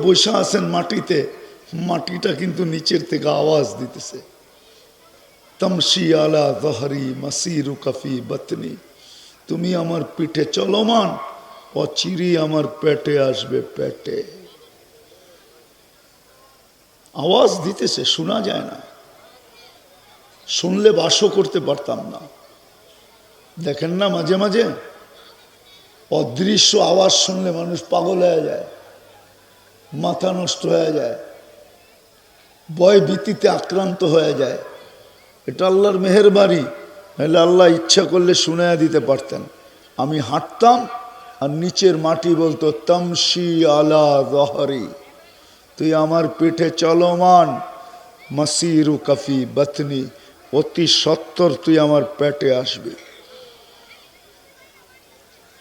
বসে আছেন মাটিতে, মাটিটা কিন্তু নিচের থেকে আওয়াজ দিতেছে। তমশি আলা দহরি মাসিরু কফি বতনি। তুমি আমার পিঠে চলমান অচিরি আমার পেটে আসবে পেটে। আওয়াজ দিতেছে, শোনা যায় না। শুনলে বাসও করতে পারতাম না। দেখেন না মাঝে মাঝে? অদৃশ্য আওয়াজ শুনলে মানুষ পাগল হয়ে যায়। মাথা নষ্ট হয়ে যায়। ভয় ভীতিতে আক্রান্ত হয়ে যায়। এটা আল্লাহর মেহেরবাড়ি নাহলে আল্লাহ ইচ্ছা করলে শুনাইয়া দিতে পারতেন। আমি হাঁটতাম আর নিচের মাটি বলতো তমসি আলা রহরি তুই আমার পিঠে চলমান। মাসিরু কাফি বাতনি, অতি সত্তর তুই আমার পেটে আসবি।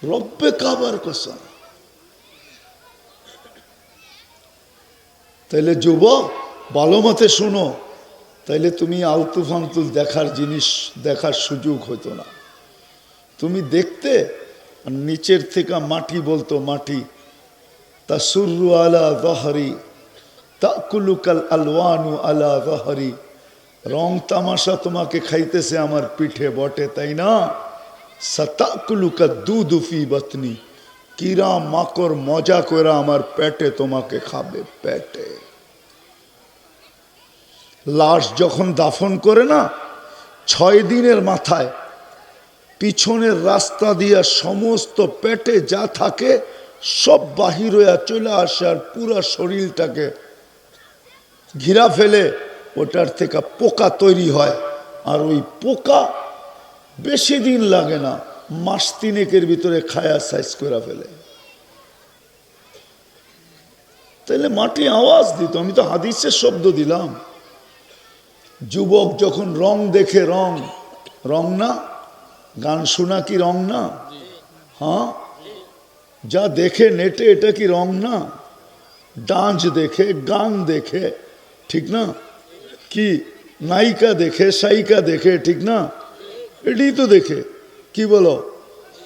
রব্বে কাবার কসম। তাইলে যুবক, ভালো মতে শুনো। তাইলে তুমি আলতু ফালতুল দেখার জিনিস, দেখার সুযোগ হতো না। তুমি দেখতে আর নিচের থেকে মাটি বলতো মাটি। তা সুরু আলা দহরি তাকুলুকাল আলওয়ানু আলা দহরি রং তামাশা তোমাকে খাইতেছে আমার পিঠে বটে, তাই না? সতাকুলুকা দুদুফি বতনি, কিরা মাকর মজা করে আমার পেটে তোমাকে খাবে পেটে। লাশ যখন দাফন করে না, ছয় দিনের মাথায় পিছনের রাস্তা দিয়া সমস্ত পেটে যা থাকে সব বাহির হইয়া চলে আসে আর পুরা শরীরটাকে ঘিরা ফেলে, ওটার থেকে পোকা তৈরি হয়। আর ওই পোকা বেশি দিন লাগে না, মাস তিনেকের ভিতরে খায়া সাইজ করে ফেলে। তাহলে মাটি আওয়াজ দিত, আমি তো হাদিসের শব্দ দিলাম। যুবক যখন রং দেখে রং রং না? গান শোনা কি রং না? হ্যাঁ? যা দেখে নেটে এটা কি রং না? ডান্স দেখে, গান দেখে, ঠিক না? কি? নায়িকা দেখে সাইকা দেখে, ঠিক না? এটাই তো দেখে, কি বলো?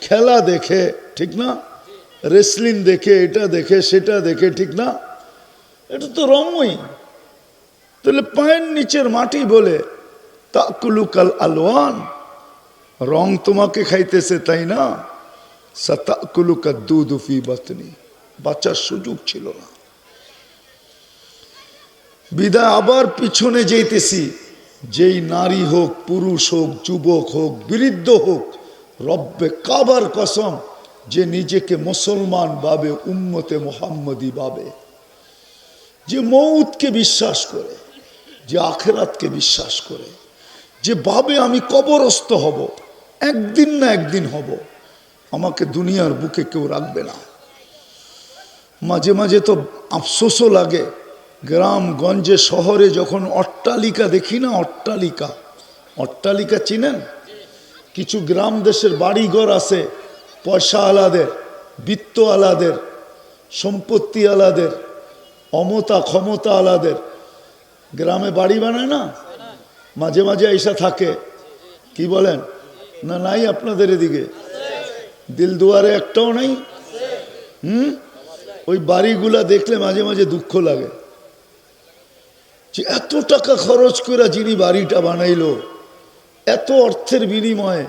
খেলা দেখে, ঠিক না? রেসলিং দেখে, এটা দেখে, সেটা দেখে, ঠিক না? এটা তো রঙই। তাহলে পায়ের নিচের মাটি বলে, তাকুলুকাল আলোয়ান রং তোমাকে খাইতেছে, তাই না? সাতাকুলুকা দুদুফি বাতনি বাচ্চার সুযোগ ছিল না। বিদায়, আবার পিছনে যেতেছি যেই নারী হোক, পুরুষ হোক, যুবক হোক, বৃদ্ধ হোক, রব্বে কাবার কসম যে নিজেকে মুসলমান ভাবে, উম্মতে মোহাম্মদী ভাবে, যে মৌতকে বিশ্বাস করে। যে আখেরাতকে বিশ্বাস করে, যে ভাবে আমি কবরস্থ হব, একদিন না একদিন হব, আমাকে দুনিয়ার বুকে কেউ রাখবে না। মাঝে মাঝে তো আফসোসও লাগে, গ্রামগঞ্জে শহরে যখন অট্টালিকা দেখি না, অট্টালিকা অট্টালিকা চিনেন? কিছু গ্রাম দেশের বাড়িঘর আছে, পয়সা আলাদের, বৃত্ত আলাদের, সম্পত্তি আলাদের, অমতা ক্ষমতা আলাদের গ্রামে বাড়ি বানায় না? মাঝে মাঝে এসা থাকে। কি বলেন? না, নাই আপনাদের এদিকে? দিল দুয়ারে একটাও নাই? হুম? ওই বাড়িগুলা দেখলে মাঝে মাঝে দুঃখ লাগে। যে এত টাকা খরচ করে যিনি বাড়িটা বানাইলো, এত অর্থের বিনিময়ে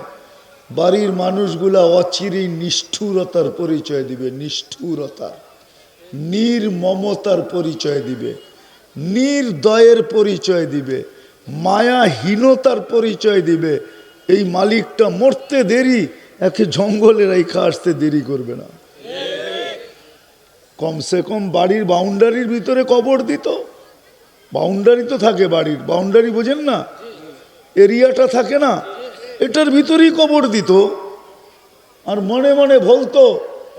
বাড়ির মানুষগুলা অচিরি নিষ্ঠুরতার পরিচয় দিবে, নিষ্ঠুরতার, নির্মমতার পরিচয় দিবে। নির্দয়ের পরিচয় দিবে, মায়াহীনতার পরিচয় দিবে। এই মালিকটা মরতে দেরি, একে জঙ্গলে রেখা আসতে দেরি করবে না। কমসে কম বাড়ির বাউন্ডারির ভিতরে কবর দিত। বাউন্ডারি তো থাকে বাড়ির, বাউন্ডারি বোঝেন না? এরিয়াটা থাকে না, এটার ভিতরেই কবর দিত। আর মনে মনে বলতো,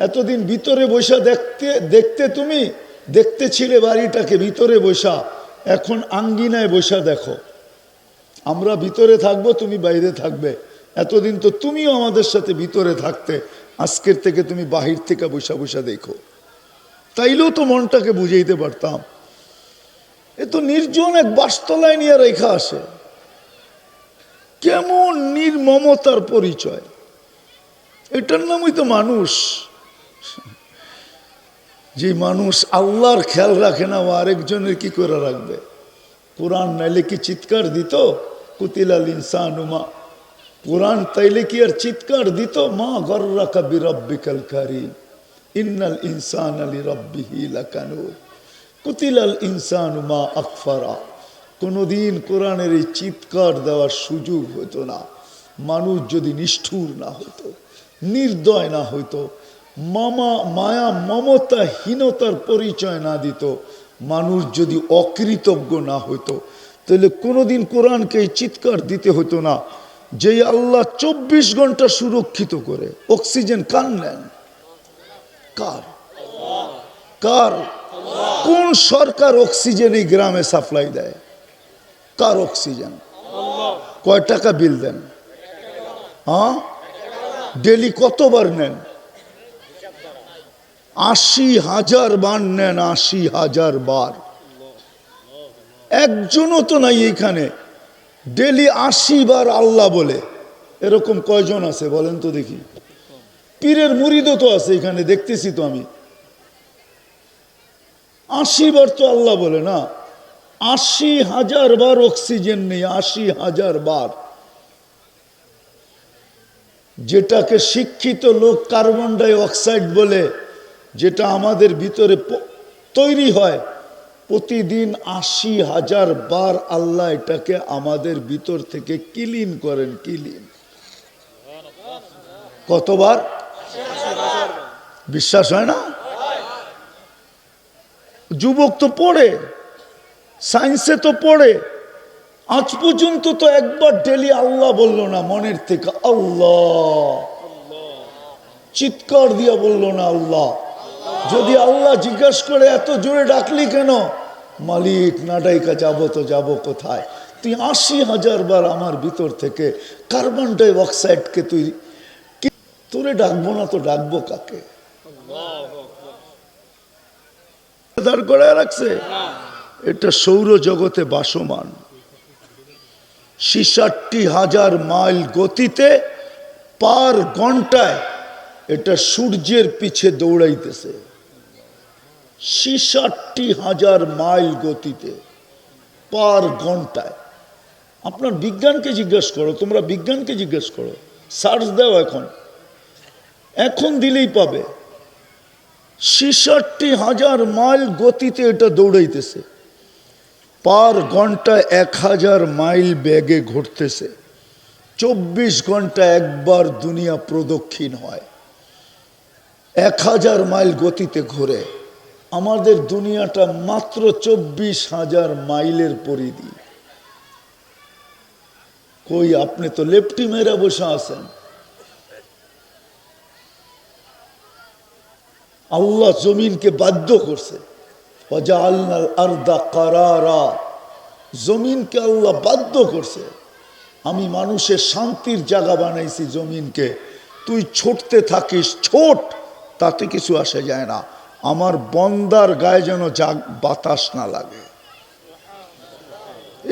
এতদিন ভিতরে বসে দেখতে দেখতে তুমি দেখতে ছিলে বাড়িটাকে, ভিতরে বসা। এখন আঙ্গিনায় বসা দেখো। আমরা ভিতরে থাকব, তুমি বাইরে থাকবে। এতদিন তো তুমিও আমাদের সাথে ভিতরে থাকতে। আজকের থেকে তুমি বাহির থেকে বসা বসা দেখো। তাইলেও তো মনটাকে বুঝাইতে পারতাম। এ তো নির্জন এক বাস্তলায় নিয়ে রেখা আসে কেমন নির্মমতার পরিচয়। এটার নামই তো মানুষ। যে মানুষ আল্লাহর খেয়াল রাখে না, ও আরেকজনের কি করে রাখবে? কোরআন নাইলে কি চিৎকার দিত? কুতিলাল ইনসানুমা কোরআন তাইলে কি আর চিৎকার দিত? মা গর্রাকা বিরব্বিকাল কারিম। ইন্নাল ইনসান আলী রব্বিহি লাকানু কুতিলাল ইনসানু মা আকফারা। কোনোদিন কোরআনের এই চিৎকার দেওয়ার সুযোগ হতো না। মানুষ যদি নিষ্ঠুর না হতো নির্দয় না হইতো মামা, মায়া মমতাহীনতার পরিচয় না দিত। মানুষ যদি অকৃতজ্ঞ না হইতো, তাহলে কোনোদিন কোরআনকে চিৎকার দিতে হতো না, যে আল্লাহ চব্বিশ ঘণ্টা সুরক্ষিত করে। অক্সিজেন কান নেন? কার? কার? কোন সরকার অক্সিজেন এই গ্রামে সাপ্লাই দেয়? কার অক্সিজেন? কয় টাকা বিল দেন? হ্যাঁ? ডেলি কতবার নেন? আশি হাজার বার নেন, আশি হাজার বার। একজনও তো নাই এইখানে ডেলি আশি বার আল্লাহ বলে। এরকম কয়জন আছে বলেন তো দেখি। পীরের মুরিদও তো আছে এখানে, দেখতেছি তো আমি। আশি বার তো আল্লাহ বলে না। আশি হাজার বার অক্সিজেন নেই, আশি হাজার বার। যেটাকে শিক্ষিত লোক কার্বন ডাই অক্সাইড বলে যেটা আমাদের ভিতরে তৈরি হয়। প্রতিদিন আশি হাজার বার আল্লাহ এটাকে আমাদের ভিতর থেকে কিলিন করেন, কিলিন। কতবার? বিশ্বাস হয় না? যুবক তো পড়ে, সায়েন্সে তো পড়ে, আজ পর্যন্ত তো একবার ডেলি আল্লাহ বলল না, মনের থেকে আল্লাহ। চিৎকার দিয়া বলল না আল্লাহ। যদি আল্লাহ জিজ্ঞাসা করে, এত জোরে ডাকলি কেন? মালিক না ডাইকা যাব তো যাব কোথায়? তুই আশি হাজার বার আমার ভিতর থেকে কার্বন ডাই অক্সাইডকে তুই তোরে ডাকবো না, তো ডাকবো কাকে? রাখছে। এটা সৌর জগতে বাসমান। ছিষট্টি হাজার মাইল গতিতে পার ঘন্টায় এটা সূর্যের পিছে দৌড়াইতেছে। ছিষট্টি হাজার মাইল গতিতে, পার ঘন্টায়। আপনার বিজ্ঞানকে জিজ্ঞেস করো, তোমরা বিজ্ঞানকে জিজ্ঞেস করো। সার্চ দাও এখন। এখন দিলেই পাবে। ছিষট্টি হাজার মাইল গতিতে এটা দৌড়াইতেছে। পার ঘন্টায় এক হাজার মাইল ব্যাগে ঘুরতেছে। চব্বিশ ঘণ্টা একবার দুনিয়া প্রদক্ষিণ হয়। এক হাজার মাইল গতিতে ঘোরে আমাদের দুনিয়াটা মাত্র চব্বিশ হাজার মাইলের পরিধি। কই, আপনি তো লেপটি মেরা বসে আছেন। আল্লাহ জমিনকে বাধ্য করছে। জমিনকে আল্লাহ বাধ্য করছে। আমি মানুষের শান্তির জায়গা বানাইছি জমিনকে। তুই ছুটতে থাকিস, ছোট! তাতে কিছু আসে যায় না। আমার বন্দার গায়ে যেন জাগ বাতাস না লাগে।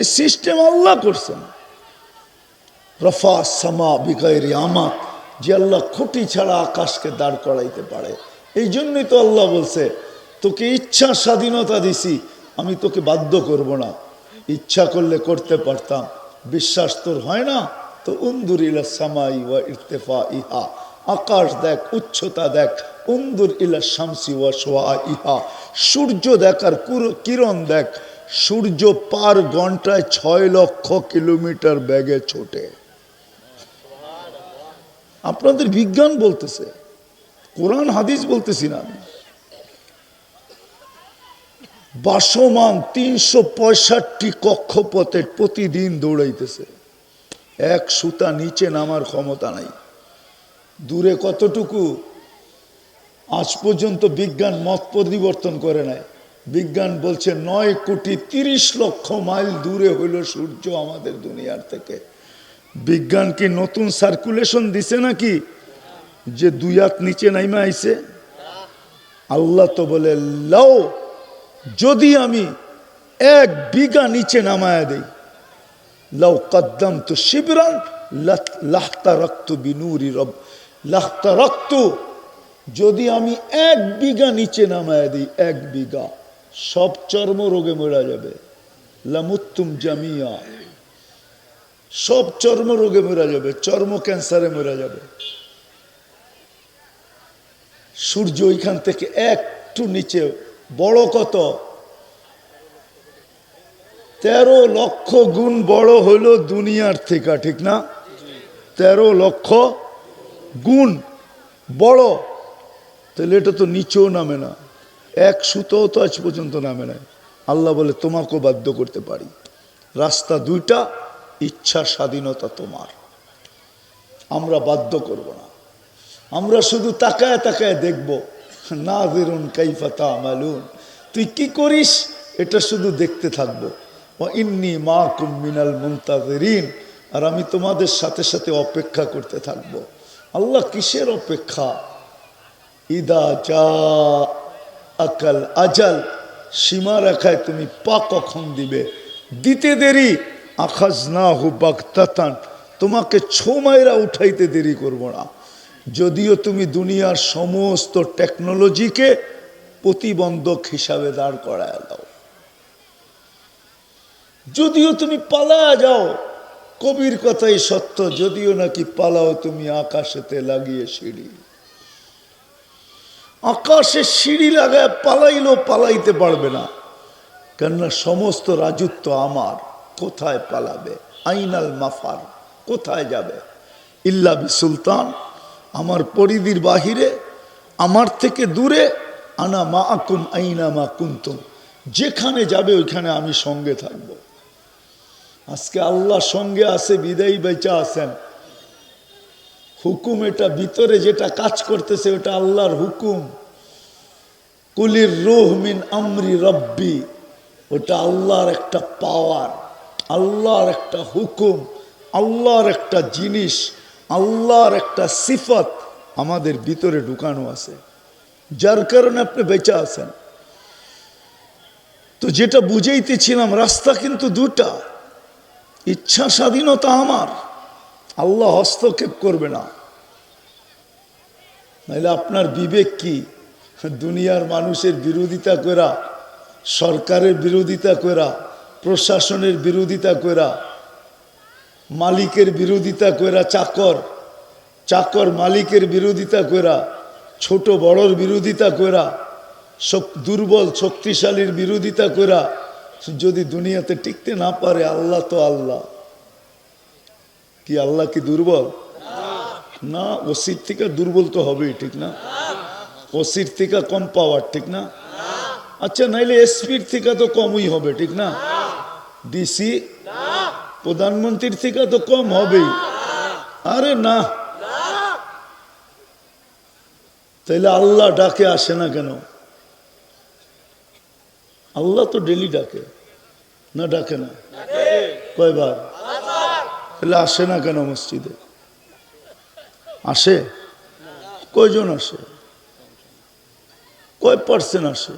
এই সিস্টেম আল্লাহ করছেন। রফা সামা বিগাইরি আমাত, যে আল্লাহ খুঁটি ছাড়া আকাশকে দাঁড় করাইতে পারে। এই জন্যই তো আল্লাহ বলছে, তোকে ইচ্ছা স্বাধীনতা দিছি, আমি তোকে বাধ্য করব না। ইচ্ছা করলে করতে পারতাম, বিশ্বাস তোর হয় না, তো উন্দুর ইলা সামাই ওয়া ইর্তেফা ইহা। আকাশ দেখ, উচ্চতা দেখ, উন্দুর ইলা শামসি ওয়া সোয়া ইহা সূর্য দেখার কুর- কিরণ দেখ, সূর্য পার ঘন্টায় ছয় লক্ষ কিলোমিটার ব্যাগে ছোটে। আপনাদের বিজ্ঞান বলতেছে, কোরআন, হাদিস বলতেছি না আমি। বাসমান তিনশো পঁয়ষট্টি কক্ষপথে প্রতিদিন দৌড়াইতেছে। এক সুতা নিচে নামার ক্ষমতা নাই। দূরে কতটুকু? আজ পর্যন্ত বিজ্ঞান মত পরিবর্তন করে নাই। বিজ্ঞান বলছে নয় কোটি তিরিশ লক্ষ মাইল দূরে হইল সূর্য আমাদের দুনিয়ার থেকে। বিজ্ঞান কি নতুন সার্কুলেশন দিছে নাকি? যে দুই হাত নিচে নাইমা আইছে? আল্লাহ তো বলে, লাও, যদি আমি এক বিঘা নিচে নামায়া দেই লাউ কদ্দম তো শিবরান লাহতা রক্ত বিনুরি রব লাহতা রক্ত যদি আমি এক বিঘা নিচে নামায় দিই, এক বিঘা, সব চর্ম রোগে মরা যাবে। লামুত্তুম জামিয়া। সব চর্ম রোগে মরা যাবে, চর্ম ক্যান্সারে মরা যাবে। সূর্য ওইখান থেকে একটু নিচে, বড় কত? তেরো লক্ষ গুণ বড় হলো দুনিয়ার থেকে, ঠিক না? তেরো লক্ষ গুণ, বড়, তাহলে এটা তো নিচেও নামে না। এক সুতোও তো আজ পর্যন্ত নামে না আল্লাহ বলে, তোমাকেও বাধ্য করতে পারি। রাস্তা দুইটা, ইচ্ছা, স্বাধীনতা তোমার। আমরা বাধ্য করব না। আমরা শুধু তাকায় তাকায় দেখব না বেরুন কাইফাতা মালুন তুই কি করিস? এটা শুধু দেখতে থাকব। ও ইন্নি মা কুমিনাল মুন্তাজরিন আর আমি তোমাদের সাথে সাথে অপেক্ষা করতে থাকব। আল্লাহ কিসের অপেক্ষা? ইদা যা আকাল আজাল, সীমা রেখায় তুমি পা কখন দিবে? দিতে দেরি আখাজ না হু বাগতাতান, তোমাকে ছো মাইরা উঠাইতে দেরি করব না। যদিও তুমি দুনিয়ার সমস্ত টেকনোলজিকে প্রতিবন্ধক হিসাবে দাঁড় করায় দাও। যদিও তুমি পালা যাও কবির কথাই সত্য, যদিও নাকি পালাও তুমি আকাশেতে লাগিয়ে সিঁড়ি। আকাশে সিঁড়ি লাগায় পালাইলেও পালাইতে পারবে না, কেননা সমস্ত রাজত্ব আমার। কোথায় পালাবে? আইনাল মাফার, কোথায় যাবে? ইল্লা বি সুলতান, আমার পরিধির বাহিরে, আমার থেকে দূরে, আনা মা আকুম আইনা মা কুন্তুম। যেখানে যাবে ওইখানে আমি সঙ্গে থাকব। আজকে আল্লাহ সঙ্গে আছে, বিদায়ী বেচা আছেন। হুকুম এটা, ভিতরে যেটা কাজ করতেছে ওটা আল্লাহর হুকুম। কুলির রুহ মিন আমরি রব্বি, ওটা আল্লাহর একটা পাওয়ার, আল্লাহর একটা হুকুম, আল্লাহর একটা জিনিস, আল্লাহর একটা সিফত আমাদের ভিতরে ঢুকানো আছে। যার কারণে আপনি বেঁচে আছেন। তো যেটা বুঝাইতেছিলাম, রাস্তা কিন্তু দুটা। ইচ্ছা স্বাধীনতা আমার। আল্লাহ হস্তক্ষেপ করবে না। নাহলে আপনার বিবেক কি? দুনিয়ার মানুষের বিরোধিতা করা, সরকারের বিরোধিতা করা, প্রশাসনের বিরোধিতা করা, মালিকের বিরোধিতা করা, চাকর চাকর মালিকের বিরোধিতা করা, ছোট বড়র বিরোধিতা করা দুর্বল, শক্তিশালীর বিরোধিতা করা যদি দুনিয়াতে টিকতে না পারে আল্লাহ তো আল্লাহ। কি আল্লাহ কি দুর্বল? না, ওসির থেকে দুর্বল তো হবেই, ঠিক না? ওসির থেকে কম পাওয়ার ঠিক না? আচ্ছা নাইলে এসপির থেকে তো কমই হবে, ঠিক না? ডিসি প্রধানমন্ত্রীর থেকে তো কম হবেই। আরে না। তাইলে আল্লাহ ডাকে আসে না কেন? আল্লাহ তো ডেলি ডাকে। না ডাকে না। কয়বার? তাহলে আসে না কেন মসজিদে? আসে? কয়জন আসে? কয় পার্সেন্ট আসে?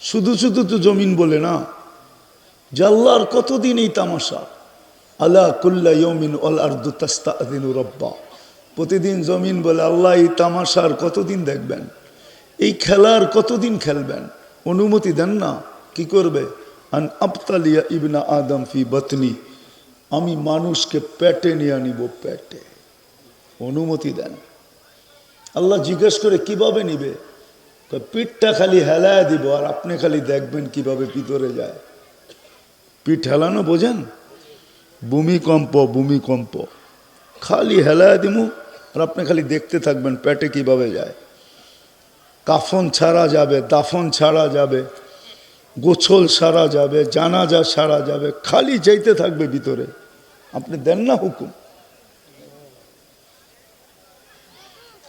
শুধু শুধু তো জমিন বলে না। যে আল্লাহর কতদিন এই তামাশা? আল্লাহ কুল্লা ইয়মিন অল আর্দু তাস্তাদিন রব্বা। প্রতিদিন জমিন বলে আল্লাহ এই তামাশার কতদিন দেখবেন? এই খেলার কতদিন খেলবেন? অনুমতি দেন না। কি করবে? আন আবতালিয়া ইবনা আদম ফি বতনি। আমি মানুষকে পেটে নিয়ে আনিব, পেটে। অনুমতি দেন। আল্লাহ জিজ্ঞেস করে, কীভাবে নিবে? পিঠটা খালি হেলায় দিব, আর আপনি খালি দেখবেন কীভাবে ভিতরে যায়। পিঠ হেলানো বোঝেন? ভূমিকম্প ভূমিকম্প। খালি হেলায় দিমু, আর আপনি খালি দেখতে থাকবেন পেটে কীভাবে যায়। কাফন ছাড়া যাবে, দাফন ছাড়া যাবে, গোছল সারা যাবে, জানাজা সারা যাবে, খালি যাইতে থাকবে ভিতরে। আপনি দেন না হুকুম।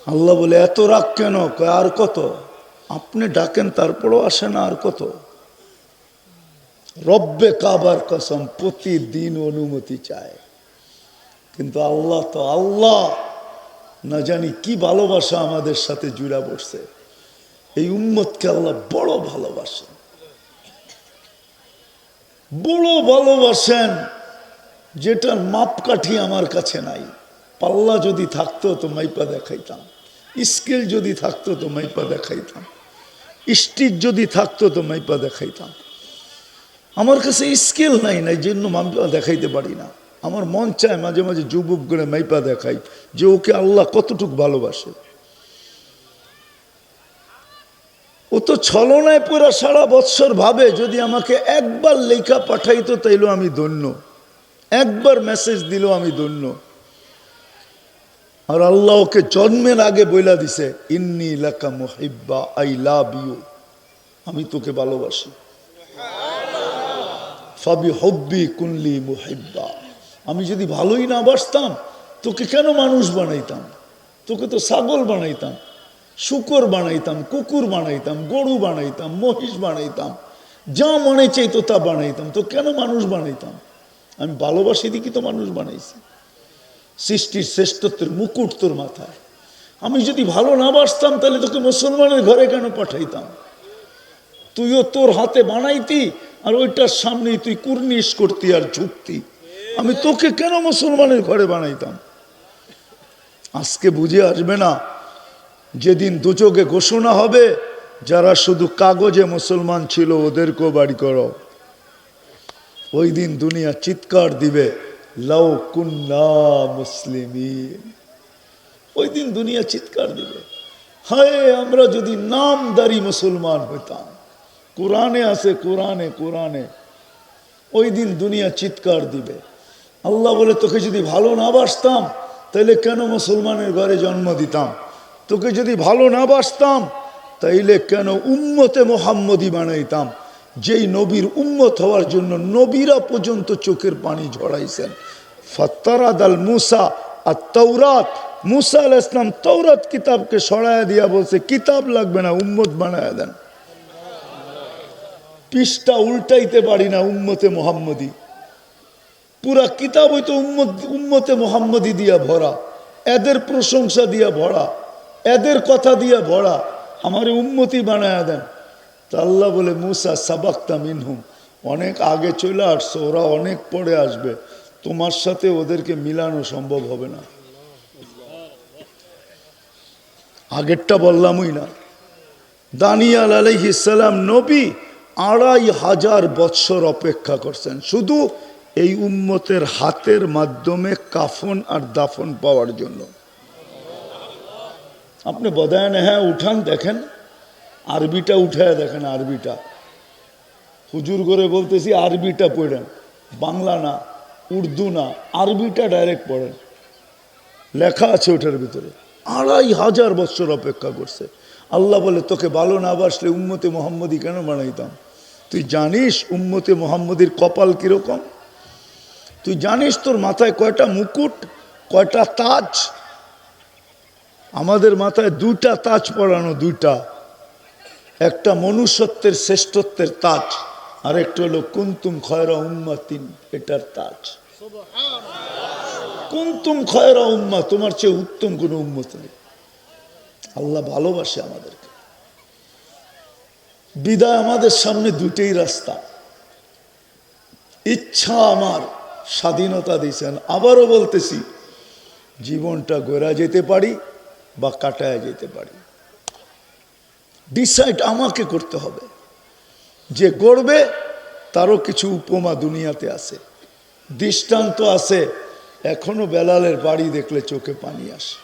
আল্লাহ বলে, এত রাগ কেন? আর কত? আপনি ডাকেন, তারপরও আসে না, আর কত? রব্বে কাবার কসম, প্রতিদিন অনুমতি চায়। কিন্তু আল্লাহ তো আল্লাহ। না জানি কি ভালোবাসা আমাদের সাথে জুড়া বসছে এই উম্মতকে আল্লাহ বড় ভালোবাসেন। বড় ভালোবাসেন যেটার মাপকাঠি আমার কাছে নাই। পাল্লা যদি থাকতো তো মাইপা দেখাইতাম। স্কিল যদি থাকতো তো মাইপা দেখাইতাম। স্টিক যদি থাকতো তো মাইপা দেখাইতাম। আমার কাছে স্কিল নাই নাই জন্য মাইপা দেখাইতে পারি না। আমার মন চায় মাঝে মাঝে যুবক করে মাইপা দেখাই, যে ওকে আল্লাহ কতটুক ভালোবাসে। ও তো ছলনায় পুরা সারা বৎসর ভাবে যদি আমাকে একবার লেখা পাঠাইতো তাইলেও আমি ধন্য। একবার মেসেজ দিল আমি ধন্য। আর আল্লাহ ওকে জন্মের আগে বইলা দিছে, ইন্নি লাকা মুহিব্বা, আই লাভ ইউ। আমি তোকে ভালোবাসি। ফাবি হব্বি কুনলি মুহিব্বা। আমি যদি ভালোই না বাসতাম, তোকে কেন মানুষ বানাইতাম? তোকে তো ছাগল বানাইতাম। শুকর বানাইতাম, কুকুর বানাইতাম, গরু বানাইতাম, মহিষ বানাইতাম, যা মনে চাইতো তা বানাইতাম। তো কেন মানুষ বানাইতাম? আমি ভালোবাসি দিকে তো মানুষ বানাইছি। সৃষ্টির শ্রেষ্ঠত্বের মুকুট তোর মাথায়। আমি যদি ভালো না বাসতাম, তাহলে তোকে মুসলমানের ঘরে কেন পাঠাইতাম? তুইও তোর হাতে বানাইতি, আর ওইটার সামনেই তুই কুর্নিশ করতি আর ঝুঁকতি। আমি তোকে কেন মুসলমানের ঘরে বানাইতাম? আজকে বুঝে আসবে না যেদিন দুচোখে ঘোষণা হবে, যারা শুধু কাগজে মুসলমান ছিল, ওদেরকেও বাড়ি করো। ওই দিন দুনিয়া চিৎকার দিবে, লাউ কুন্না মুসলিমিন। ওই দিন দুনিয়া চিৎকার দিবে। হায়, আমরা যদি নামদারি মুসলমান হইতাম। কোরআনে আছে, কোরআনে কোরআনে। ওই দিন দুনিয়া চিৎকার দিবে। আল্লাহ বলে, তোকে যদি ভালো না বাসতাম, তাহলে কেন মুসলমানের ঘরে জন্ম দিতাম? তোকে যদি ভালো না বাসতাম, তাইলে কেন উম্মতে মোহাম্মদী বানাইতাম? যেই নবীর উম্মত হওয়ার জন্য নবীরা পর্যন্ত চোখের পানি ঝড়াইছেন ফত্তারাদ আল মুসা আর তৌরাত মুসা আল ইসলাম তৌরাত কিতাবকে সরাইয়া দিয়া বলছে, কিতাব লাগবে না, উম্মত বানায় দেন। পৃষ্ঠা উল্টাইতে পারি না উম্মতে মোহাম্মদী পুরা কিতাব হইতো উম্মত উম্মতে মোহাম্মদী দিয়া ভরা। এদের প্রশংসা দিয়া ভরা। এদের কথা দিয়া ভরা আমার উন্মতি বানায় দেন। তা আল্লাহ বলে, মুসা সাবাক্তা মিনহুম। অনেক আগে চলে আসছো, ওরা অনেক পরে আসবে। তোমার সাথে ওদেরকে মিলানো সম্ভব হবে না। আগেরটা বললামই না। দানিয়াল আলাইহিসাল্লাম নবী আড়াই হাজার বৎসর অপেক্ষা করছেন। শুধু এই উম্মতের হাতের মাধ্যমে কাফন আর দাফন পাওয়ার জন্য। আপনি বদায়নে হ্যাঁ উঠান, দেখেন। আরবিটা উঠায় দেখেন, আরবিটা। হুজুর করে বলতেছি, আরবিটা পড়েন। বাংলা না, উর্দু না, আরবিটা ডাইরেক্ট পড়েন। লেখা আছে ওটার ভিতরে। আড়াই হাজার বছর অপেক্ষা করছে। আল্লাহ বলে, তোকে ভালো না বাসলে উম্মতে মোহাম্মদী কেন বানাইতাম? তুই জানিস উম্মতে মোহাম্মদীর কপাল কীরকম? তুই জানিস তোর মাথায় কয়টা মুকুট, কয়টা তাজ? আমাদের মাথায় দুইটা তাজ পড়ানো দুইটা। একটা মনুষ্যত্বের শ্রেষ্ঠত্বের তাজ আর একটা হলো কুন্তুম খয়রা উম্মাতিন, এটার তাজ। কুন্তুম খয়রা উম্মা, তোমার চেয়ে উত্তম কোনো উম্মত নেই। আল্লাহ ভালোবাসে আমাদেরকে। বিদায় আমাদের সামনে দুটেই রাস্তা। ইচ্ছা আমার স্বাধীনতা দিয়েছেন। আবারও বলতেছি, জীবনটা গোরা যেতে পারি বা কাটায় যেতে পারি। ডিসাইড আমাকে করতে হবে। যে গড়বে তারও কিছু উপমা দুনিয়াতে আছে। দৃষ্টান্ত আছে। এখনও বেলালের বাড়ি দেখলে চোখে পানি আসে।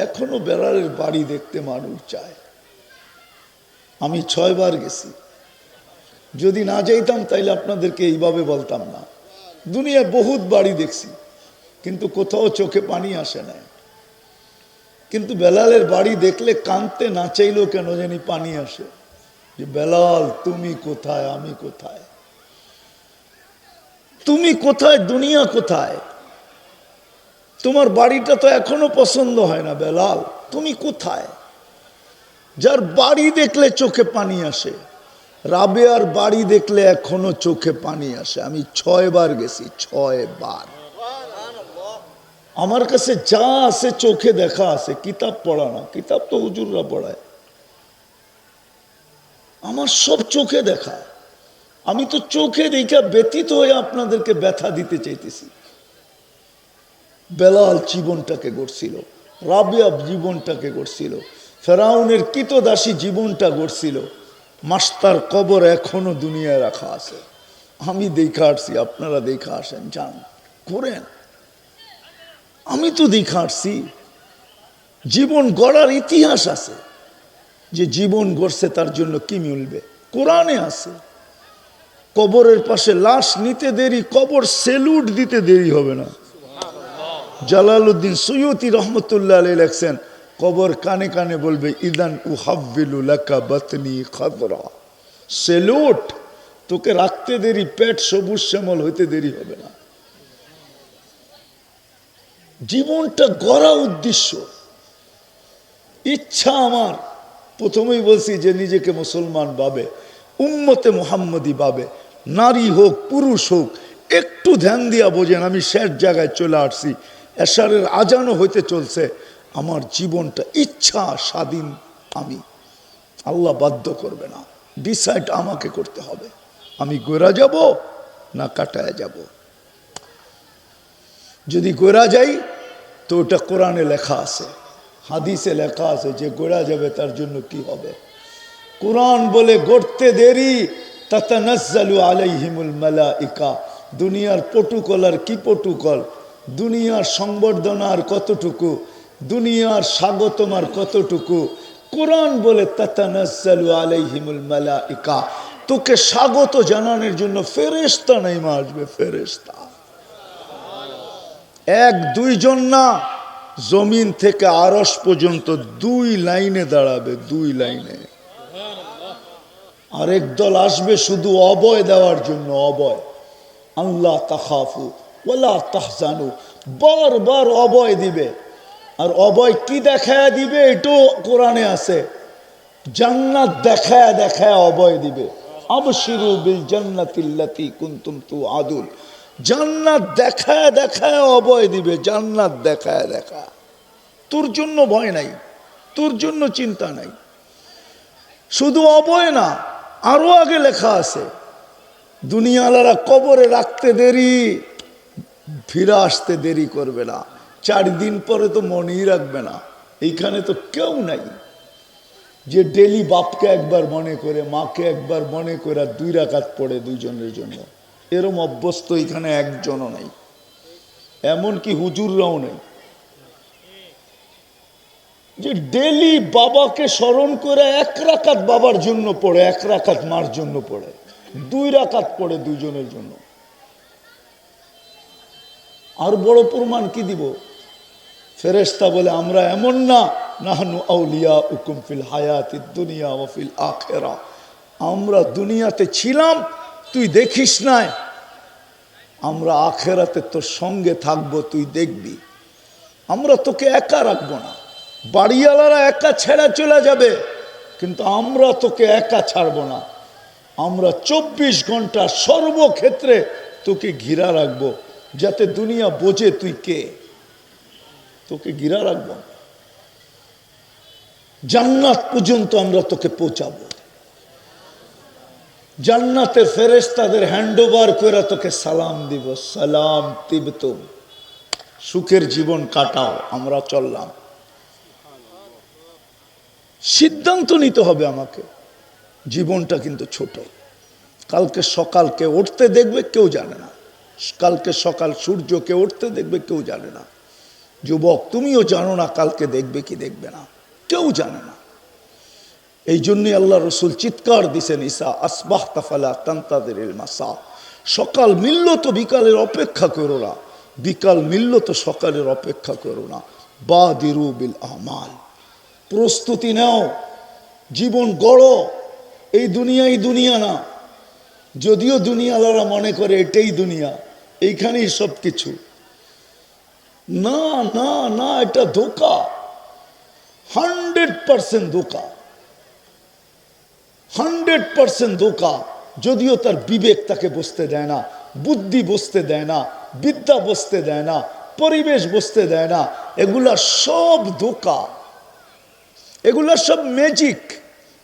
এখনও বেলালের বাড়ি দেখতে মানুষ চায় আমি ছয়বার গেছি। যদি না যাইতাম, তাইলে আপনাদেরকে এইভাবে বলতাম না। দুনিয়ায় বহুত বাড়ি দেখছি, কিন্তু কোথাও চোখে পানি আসে না কিন্তু বেলালের বাড়ি দেখলে কাঁদতে না চাইলেও কেন জানি পানি আসে? যে বেলাল, তুমি কোথায়? আমি কোথায়? তুমি কোথায়? দুনিয়া কোথায়? তোমার বাড়িটা তো এখনও পছন্দ হয় না বেলাল। তুমি কোথায়? যার বাড়ি দেখলে চোখে পানি আসে, রাবেয়ার বাড়ি দেখলে এখনও চোখে পানি আসে। আমি ছয় বার গেছি ছয় বার আমার কাছে যা আছে চোখে দেখা আছে, কিতাব পড়া না, কিতাব তো হুজুররা পড়ায়। আমার সব চোখে দেখা। আমি তো চোখে দেখা ব্যতীত হয়ে আপনাদেরকে ব্যথা দিতে চাইতেছি। বেলাল জীবনটাকে গড়ছিল, রাবিয়া জীবনটাকে গড়ছিল, ফেরাউনের কিতদাসী জীবনটা গড়ছিল মাস্টার কবর এখনও দুনিয়ায় রাখা আছে। আমি দেখা আসছি, আপনারা দেখা আসেন, যান করেন আমি তো দেখা আসছি, জীবন গড়ার ইতিহাস আছে, যে জীবন গড়ছে তার জন্য কি মিলবে? কোরআনে আছে, কবরের পাশে লাশ নিতে দেরি, কবর সেলুট দিতে দেরি হবে না। জালালউদ্দিন সৈয়দি রহমতুল্লাহ আলী লেখছেন, কবর কানে কানে বলবে, ইদান উহাব্বিলু লাকা বাতনি সেলুট, তোকে রাখতে দেরি, পেট সবুজ শ্যামল হইতে দেরি হবে না। জীবনটা গড়া উদ্দেশ্য। ইচ্ছা আমার, প্রথমেই বলছি যে নিজেকে মুসলমান ভাবে, উম্মতে মোহাম্মদী ভাবে, নারী হোক, পুরুষ হোক, একটু ধ্যান দিয়া বোঝেন, আমি শেষ জায়গায় চলে আসছি। এশারের আজানো হইতে চলছে। আমার জীবনটা ইচ্ছা, স্বাধীন আমি। আল্লাহ বাধ্য করবে না। ডিসাইড আমাকে করতে হবে। আমি গোরা যাব না কাটায় যাব। যদি গোরা যাই, তো ওটা কোরআনে লেখা আছে, হাদিসে লেখা আছে, যে গোড়া যাবে তার জন্য কি হবে? কোরআন বলে গড়তে দেরি, তাতানাজ্জালু আলাইহিমুল মালাইকা। দুনিয়ার পটুকল আর কি পটুকল? দুনিয়ার সংবর্ধনা আর কতটুকু? দুনিয়ার স্বাগতম আর কতটুকু? কোরআন বলে তাতানাজ্জালু আলাইহিমুল মালাইকা। তোকে স্বাগত জানানোর জন্য ফেরেশতা নেইমা আসবে, ফেরেশতা। এক দুইজন না, জমিন থেকে আরস পর্যন্ত দুই লাইনে দাঁড়াবে, দুই লাইনে। আরেক দল আসবে শুধু অবয় দেওয়ার জন্য, অবয়। আল্লাহ তাহাফু ওলা তাহজানু, বারবার অবয় দিবে। আর অবয় কি দেখায় দিবে? এটাও কোরআনে আছে। জান্নাত দেখায় দেখায় অবয় দিবে। আবশিরু বিল জান্নাতিল্লাতি কুনতুম তু আদুল জান্নাত দেখায় দেখায় অবয় দিবে, জান্নাত দেখায় দেখা তোর জন্য ভয় নাই, তোর জন্য চিন্তা নাই। শুধু অবয় না, আরও আগে লেখা আছে দুনিয়ালারা কবরে রাখতে দেরি, ফিরে আসতে দেরি করবে না। চার দিন পরে তো মনেই রাখবে না। এইখানে তো কেউ নাই। যে ডেলি বাপকে একবার মনে করে, মাকে একবার মনে করে দুই রাকাত পড়ে দুইজনের জন্য। এরম অভ্যস্ত এখানে একজনও নাই। এমনকি হুজুররাও নেই। যে ডেলি বাবাকে স্মরণ করে এক রাকাত বাবার জন্য পড়ে, এক রাকাত মার জন্য পড়ে, দুই রাকাত পড়ে দুইজনের জন্য। আর বড় প্রমাণ কি দিব? ফেরেস্তা বলে, আমরা এমন না, নাহনু আউলিয়া উকুম ফিল হায়াতি দুনিয়া ও আখেরা। আমরা দুনিয়াতে ছিলাম তুই দেখিস নাই? আমরা আখেরাতে তোর সঙ্গে থাকব, তুই দেখবি। আমরা তোকে একা রাখব না। বাড়িওয়ালারা একা ছেড়া চলে যাবে, কিন্তু আমরা তোকে একা ছাড়বো না। আমরা চব্বিশ ঘণ্টা সর্বক্ষেত্রে তোকে ঘিরা রাখব, যাতে দুনিয়া বোঝে তুই কে। তোকে ঘিরা রাখব জান্নাত পর্যন্ত আমরা তোকে পৌঁছাবো। জান্নাতের ফেরেস্তাদের হ্যান্ড ওভার করে তোকে সালাম দিব, সালাম তিবতুম সুখের জীবন কাটাও, আমরা চললাম। সিদ্ধান্ত নিতে হবে আমাকে। জীবনটা কিন্তু ছোট। কালকে সকালকে উঠতে দেখবে কেউ জানে না। কালকে সকাল সূর্যকে উঠতে দেখবে কেউ জানে না। যুবক, তুমিও জানো না কালকে দেখবে কি দেখবে না। কেউ জানে না। এই জন্যই আল্লাহ রসুল চিৎকার দিছেন ঈসা আসবাহ তাফালা তান্তাদের মাসা। সকাল মিলল তো বিকালের অপেক্ষা করো না, বিকাল মিলল তো সকালের অপেক্ষা করো না। বা দিরুবিল আমাল। প্রস্তুতি নাও, জীবন গড়ো। এই দুনিয়াই দুনিয়া না। যদিও দুনিয়ালারা মনে করে এটাই দুনিয়া, এইখানেই সব কিছু না না না, এটা ধোকা। হান্ড্রেড পার্সেন্ট ধোকা। হান্ড্রেড পার্সেন্ট ধোকা। যদিও তার বিবেক তাকে বসতে দেয় না বুদ্ধি বসতে দেয় না বিদ্যা বসতে দেয় না পরিবেশ বসতে দেয় না এগুলা সব ধোকা। এগুলা সব ম্যাজিক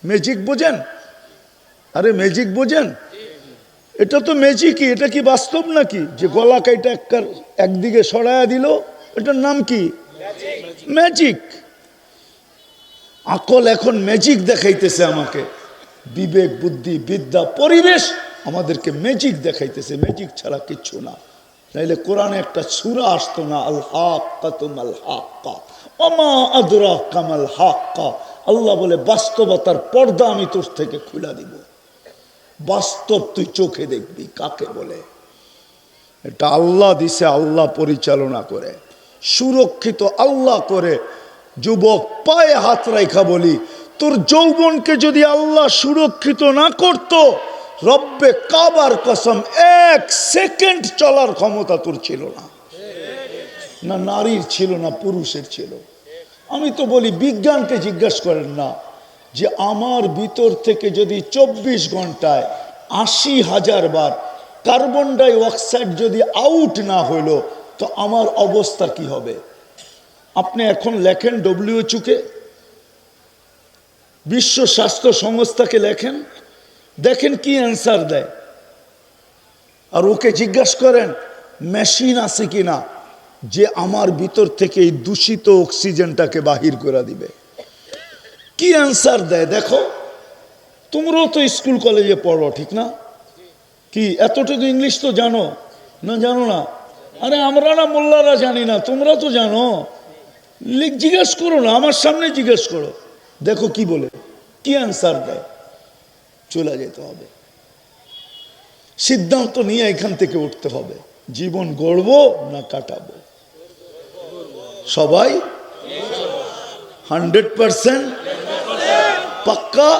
ম্যাজিক বোঝেন? আরে ম্যাজিক বোঝেন? এটা তো ম্যাজিকই এটা কি বাস্তব নাকি? যে গলা কাইটা একদিকে সরায়া দিল এটার নাম কি? ম্যাজিক আকল এখন ম্যাজিক দেখাইতেছে আমাকে। বিবেক, বুদ্ধি, বিদ্যা, পরিবেশ আমাদেরকে ম্যাজিক দেখাইতেছে। ম্যাজিক ছাড়া কিচ্ছু না। নাইলে কোরআনে একটা সুরা আসতো না আল হাক্কা হাক্কা। অমা আদরা কামাল হাক্কা। আল্লাহ বলে, বাস্তবতার পর্দা আমি তোর থেকে খুলে দিব। বাস্তব তুই চোখে দেখবি, কাকে বলে? এটা আল্লাহ দিছে, আল্লাহ পরিচালনা করে। সুরক্ষিত আল্লাহ করে। যুবক পায়ে হাত রাখা বলি তোর যৌবনকে যদি আল্লাহ সুরক্ষিত না করত, রব্বে কাবার কসম, এক সেকেন্ড চলার ক্ষমতা তোর ছিল না। না নারীর ছিল, না পুরুষের ছিল। আমি তো বলি, বিজ্ঞানকে জিজ্ঞাসা করেন না যে আমার ভিতর থেকে যদি চব্বিশ ঘন্টায় আশি হাজার বার কার্বন ডাই অক্সাইড যদি আউট না হইল, তো আমার অবস্থা কি হবে? আপনি এখন লেখেন ডব্লিউএচুকে বিশ্ব স্বাস্থ্য সংস্থাকে লেখেন, দেখেন কি অ্যান্সার দেয়। আর ওকে জিজ্ঞাসা করেন, মেশিন আছে কি না? যে আমার ভিতর থেকে এই দূষিত অক্সিজেনটাকে বাহির করে দিবে। কি অ্যান্সার দেয়? দেখো, তোমরাও তো স্কুল, কলেজে পড়ো, ঠিক না? কি, এতটুকু ইংলিশ তো জানো? না জানো না? আরে, আমরা না মোল্লারা জানি না, তোমরা তো জানো। জিজ্ঞেস করো না, আমার সামনে জিজ্ঞেস করো। দেখো কি বলে। কি অ্যান্সার দেয় চলে যেতে হবে। সিদ্ধান্ত নিয়ে এখান থেকে উঠতে হবে, জীবন গড়ব না কাটাবো। সবাই হান্ড্রেড পার্সেন্ট পাক্কা?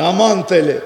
নামান তাইলে